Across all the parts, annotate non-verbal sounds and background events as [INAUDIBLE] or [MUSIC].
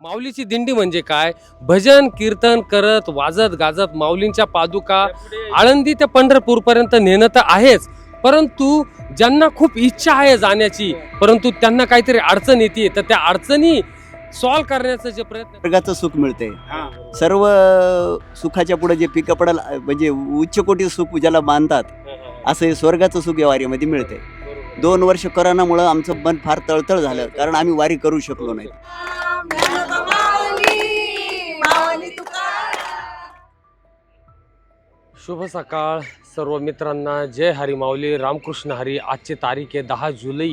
माऊलीची दिंडी म्हणजे काय? भजन कीर्तन करत वाजत गाजत माऊलींच्या पादुका आळंदी ते पंढरपूर पर्यंत नेणं तर आहेच. परंतु ज्यांना खूप इच्छा आहे जाण्याची परंतु त्यांना काहीतरी अडचण येते तर त्या अडचणी सॉल्व्ह करण्याचा जे प्रयत्न वर्गाचं सुख मिळते. सर्व सुखाच्या पुढे जे पिकं पडल म्हणजे उच्च कोटी सुख ज्याला मानतात असं हे स्वर्गाचं सुख या वारीमध्ये मिळते. दोन वर्ष करोनामुळं आमचं मन फार तळतळ झालं कारण आम्ही वारी करू शकलो नाही. शुभ सकाळ सर्व मित्रांना. जय हरी माऊली. रामकृष्ण हरी. आजची तारीख आहे दहा जुलै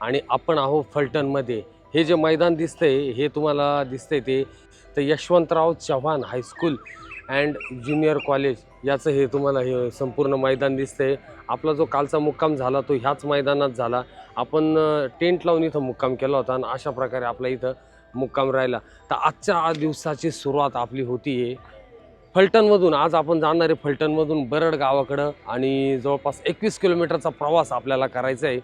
आणि आपण आहो फलटणमध्ये. हे जे मैदान दिसतंय हे तुम्हाला दिसतंय ते तर Yashwantrao Chavan high school and junior college याचं हे तुम्हाला हे संपूर्ण मैदान दिसतंय. आपला जो कालचा मुक्काम झाला तो ह्याच मैदानात झाला. आपण टेंट लावून इथं मुक्काम केला होता आणि अशा प्रकारे आपला इथं मुक्काम राहिला. तर आजच्या दिवसाची सुरुवात आपली होती आहे फलटणमधून आज आपण जाणार आहे फलटणमधून बरड गावाकडं आणि जवळपास एकवीस किलोमीटरचा प्रवास आपल्याला करायचा आहे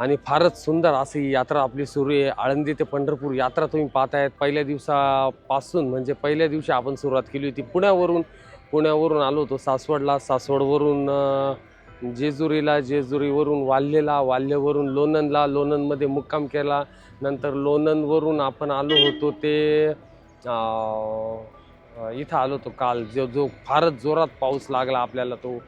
आणि फारच सुंदर अशी यात्रा आपली सुरू आहे. आळंदी ते पंढरपूर यात्रा तुम्ही पाहतायत. पहिल्या दिवसापासून म्हणजे पहिल्या दिवशी आपण सुरुवात केली होती पुण्यावरून. पुण्यावरून आलो होतो सासवडला. सासवडवरून जेजुरीला जेजुरीवरून वाल्हेला वाल्हेवरून लोणंदला. लोणंदमध्ये मुक्काम केला. नंतर लोणंदवरून आपण आलो होतो ते इथं आलो होतो काल. जो जो फारच जोरात पाऊस लागला आपल्याला तो.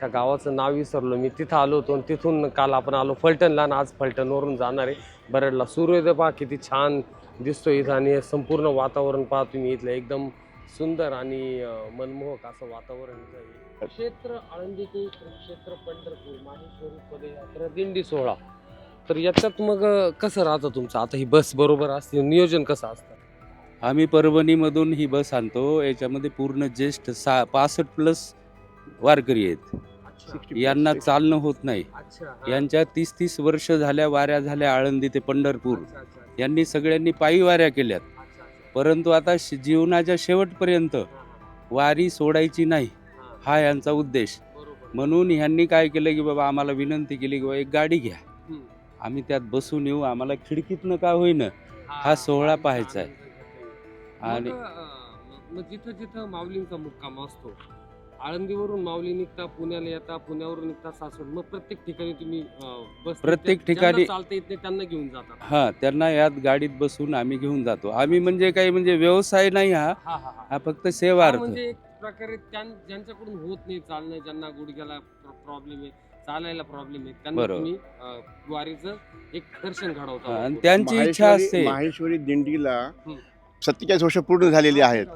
त्या गावाचं नाव विसरलो मी. तिथं आलो होतो आणि तिथून काल आपण आलो फलटणला आणि आज फलटणवरून जाणार आहे. बरडला सूर्योदय. पहा किती छान दिसतो इथं आणि संपूर्ण वातावरण पहा तुम्ही इथलं. एकदम सुंदर आणि मनमोहक असं वातावरण क्षेत्र आळंदी ते क्षेत्र पंढरपूर माहेश्वरी पदयात्रा दिंडी सोहळा. तर याच्यात मग कसं राहतं तुमचं? आता ही बस बरोबर असते. नियोजन कसं असतं? आम्ही परभणीमधून ही बस आणतो. याच्यामध्ये पूर्ण ज्येष्ठ सा पासष्ट प्लस वारकरी आहेत. यांना चालणं होत नाही. अच्छा. यांच्या तीस तीस वर्ष झाल्या वाऱ्या झाल्या आळंदी ते पंढरपूर. यांनी सगळ्यांनी पायी वाऱ्या केल्यात. परंतु आता श- जीवनाच्या शेवटपर्यंत वारी सोडायची नाही. हा. यांचा उद्देश. म्हणून ह्यांनी काय केलं की बाबा आम्हाला विनंती केली की बाबा एक गाडी घ्या. आम्ही त्यात बसून येऊ. आम्हाला खिडकीतनं का होईना हा सोहळा पाहायचा आहे. आणि- मग जिथं जिथं माऊलींचा मुक्काम असतो आळंदीवरून माऊली निघता पुण्याला येता पुण्यावरून निघता सासवड मग प्रत्येक ठिकाणी तुम्ही अं, बस प्रत्येक ज्यांना ठिकाणी- चालता येत नाही त्यांना घेऊन जातात. हा त्यांना यात गाडीत बसून आम्ही घेऊन जातो. आम्ही म्हणजे काही म्हणजे व्यवसाय नाही हा. हा हा हा. हा फक्त हा, सेवार्थ म्हणजे एक प्रकारे त्यां- ज्यांच्याकडून होत नाही चालणं ज्यांना गुडघ्याला प्रॉब्लेम आहे चालायला प्रॉब्लेम आहे त्यांना बरोबर. तुम्ही अं, एक दर्शन हा, घडवता आणि त्यांची इच्छा माहेश्वरी असते. माहेश्वरी दिंडीला हं. सत्तेचाळीस वर्ष पूर्ण झालेली आहेत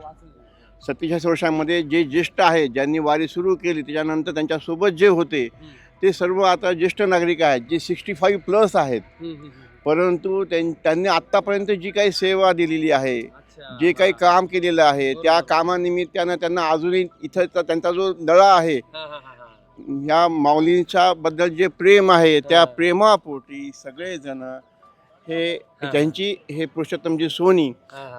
सत्तेचाळीस वर्षामध्ये जे ज्येष्ठ आहेत ज्यांनी वारी सुरू केली त्याच्यानंतर त्यांच्यासोबत जे होते. ते सर्व आता ज्येष्ठ नागरिक आहेत जे सिक्स्टी फाईव्ह प्लस आहेत. परंतु त्यां- त्यांनी आत्तापर्यंत जी काही सेवा दिलेली आहे. जे काही काम केलेलं आहे त्या. कामानिमित्तानं त्यांना अजूनही इथं त्यांचा जो दळा आहे. ह्या माऊलींच्या बद्दल जे प्रेम आहे त्या. प्रेमापोटी सगळेजण हे हा. त्यांची हे पुरुषोत्तमजी सोनी.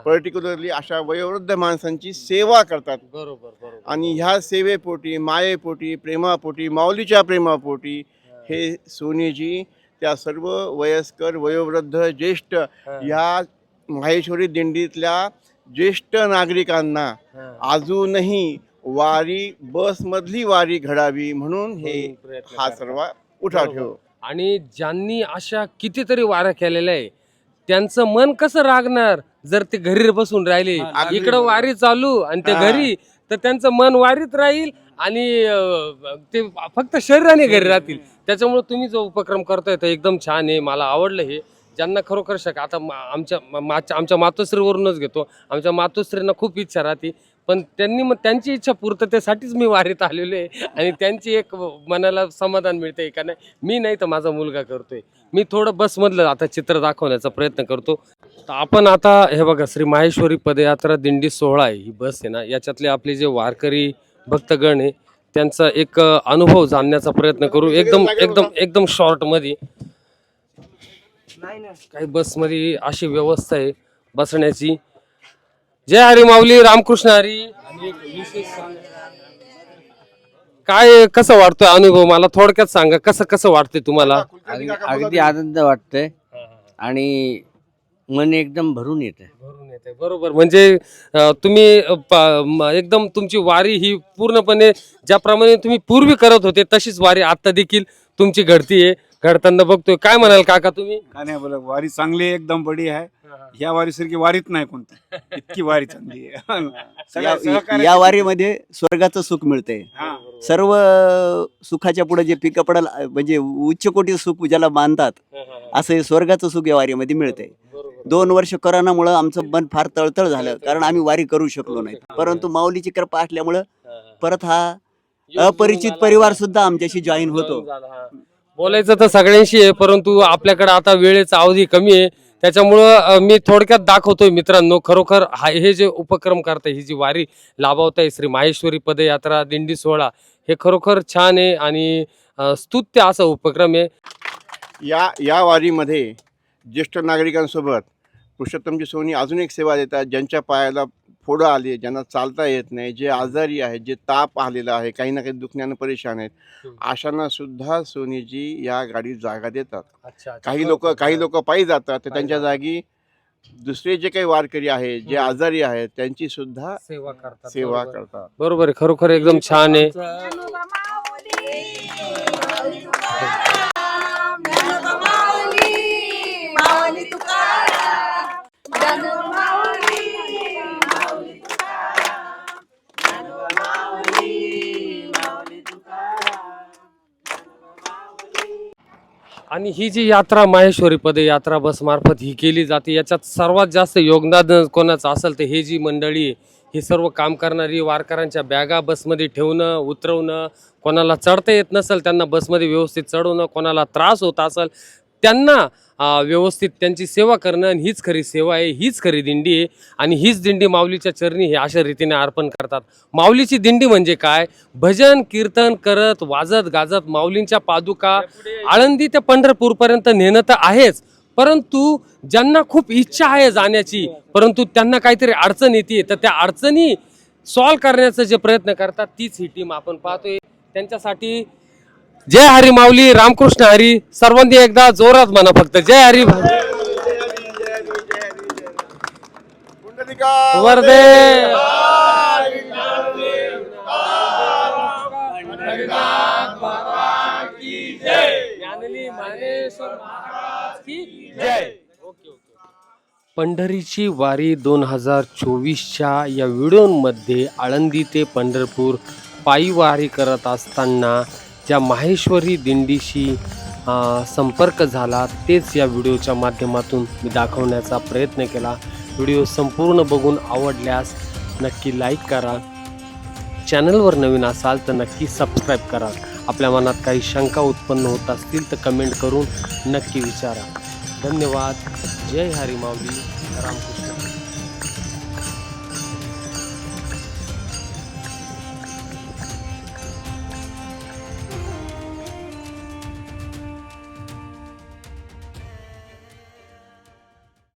पर्टिक्युलरली अशा वयोवृद्ध माणसांची सेवा करतात बरोबर बरोबर आणि ह्या सेवेपोटी मायेपोटी प्रेमापोटी माऊलीच्या प्रेमापोटी हा. सोनीजी त्या सर्व वयस्कर वयोवृद्ध ज्येष्ठ. ह्या माहेश्वरी दिंडीतल्या ज्येष्ठ नागरिकांना. अजूनही वारी बसमधली वारी घडावी म्हणून हे हा. सर्व उठाव. ठेव आणि ज्यांनी अशा कितीतरी वाऱ्या केलेल्या आहे त्यांचं मन कसं रागणार जर ते घरी बसून राहिले? इकडं. वारी चालू आणि ते. घरी तर त्यांचं मन वारीत राहील आणि ते फक्त शरीराने घरी राहतील. त्याच्यामुळे तुम्ही जो उपक्रम करताय तो एकदम छान आहे मला आवडलं हे. ज्यांना खरोखर शक आता आमच्या आमच्या मातोश्रीवरूनच घेतो. आमच्या मातोश्रींना खूप इच्छा राहते. पण त्यांनी मग त्यांची इच्छा पूर्ततेसाठीच मी वारीत आलेलो आहे. आणि त्यांची एक मनाला समाधान मिळते का नाही मी नाही तर माझा मुलगा करतोय. मी थोडं बसमधलं आता चित्र दाखवण्याचा प्रयत्न करतो. तर आपण आता हे बघा श्री माहेश्वरी पदयात्रा दिंडी सोहळा आहे ही बस आहे ना याच्यातले आपले जे वारकरी भक्तगण आहे त्यांचा एक अनुभव जाणण्याचा प्रयत्न करू. एकदम एकदम एकदम शॉर्टमध्ये काही बसमध्ये अशी व्यवस्था आहे बसण्याची. जय हरी माऊली रामकृष्ण हरी. आणि विशेष काय कसं वाटतोय अनुभव? मला थोडक्यात सांगा कसं कसं वाटतंय तुम्हाला? अगदी अगदी आनंद वाटतोय. आणि मन एकदम भरून येतं भरून आहे बरोबर. म्हणजे अं, तुम्ही अं, प- म- एकदम तुमची वारी ही पूर्णपणे ज्याप्रमाणे तुम्ही पूर्वी करत होते तशीच वारी आता देखील तुमची घडती आहे घडताना बघतोय. काय म्हणाल काका तुम्ही? काय नाही बोला. वारी चांगली आहे एकदम बडी आहे. या वारीसारखी वारीत नाही कोणती. इतकी वारी चांगली आहे. [LAUGHS] या- सहकार्याची- या वारीमध्ये स्वर्गाचं सुख मिळतंय हा. सर्व सुखाच्या पुढे जे पिकं पडल म्हणजे उच्च कोटी सुख ज्याला मानतात असं हे स्वर्गाचं सुख या वारीमध्ये मिळतंय दोन वर्ष करोनामुळं आमचं मन फार तळतळ झालं कारण आम्ही वारी करू शकलो नाही. परंतु माऊलीची कृपा असल्यामुळं परत हा अपरिचित परिवार सुद्धा आमच्याशी जॉईन होतो. बोलायचं तर सगळ्यांशी आहे परंतु आपल्याकडे आता वेळेचा अवधी कमी आहे. त्याच्यामुळं मी थोडक्यात दाखवतोय मित्रांनो खरोखर हा हे जे उपक्रम करताय ही जी वारी लाभवताय श्री माहेश्वरी पदयात्रा दिंडी सोहळा हे खरोखर छान आहे आणि स्तुत्य असा उपक्रम आहे. या या वारीमध्ये ज्येष्ठ नागरिकांसोबत पुरुषोत्तमजी सोनी अजून एक सेवा देतात ज्यांच्या पायाला फोडं आली आहे ज्यांना चालता येत नाही जे आजारी आहेत जे ताप आलेला आहे काही ना काही दुखण्यानं परेशान आहेत. अशांना सुद्धा सोनीजी या गाडीत जागा देतात. काही लोक काही लोक पायी जातात तर त्यांच्या जागी दुसरे जे काही वारकरी आहेत जे. आजारी आहेत त्यांची सुद्धा सेवा करतात. सेवा बरोबर. करतात. बरोबर आहे खरोखर एकदम छान आहे. आणि ही जी यात्रा माहेश्वरी पदयात्रा बसमार्फत ही केली जाते याच्यात सर्वात जास्त योगदान कोणाचं असेल तर हे जी मंडळी आहे ही सर्व काम करणारी वारकऱ्यांच्या बॅगा बसमध्ये ठेवणं उतरवणं कोणाला चढता येत नसेल त्यांना बसमध्ये व्यवस्थित चढवणं कोणाला त्रास होत असेल त्यांना व्यवस्थित त्यांची सेवा करणं आणि हीच खरी सेवा आहे हीच खरी दिंडी आहे आणि हीच दिंडी माऊलीच्या चरणी हे अशा रीतीने अर्पण करतात. माऊलीची दिंडी म्हणजे काय? भजन कीर्तन करत वाजत गाजत माऊलींच्या पादुका आळंदी ते पंढरपूरपर्यंत नेणं तर आहेच परंतु ज्यांना खूप इच्छा आहे जाण्याची परंतु त्यांना काहीतरी अडचण येते तर त्या अडचणी सॉल्व करण्याचा जे प्रयत्न करतात तीच ही टीम आपण पाहतोय. त्यांच्यासाठी जय हरी माऊली रामकृष्ण हरी. सर्वांनी एकदा जोरात म्हणा फक्त. जय हरी वर्दे. पंढरीची वारी दोन हजार चोवीसच्या या व्हिडिओमध्ये आळंदी ते पंढरपूर पायी वारी करत असताना ज्या माहेश्वरी दिंडीशी संपर्क झाला तेच या व्हिडिओच्या माध्यमातून मी दाखवण्याचा प्रयत्न केला. व्हिडिओ संपूर्ण बघून आवडल्यास नक्की लाईक करा. चॅनलवर नवीन असाल तर नक्की सबस्क्राईब करा. आपल्या मनात काही शंका उत्पन्न होत असतील तर कमेंट करून नक्की विचारा. धन्यवाद. जय हरी माऊली. रामकृष्ण.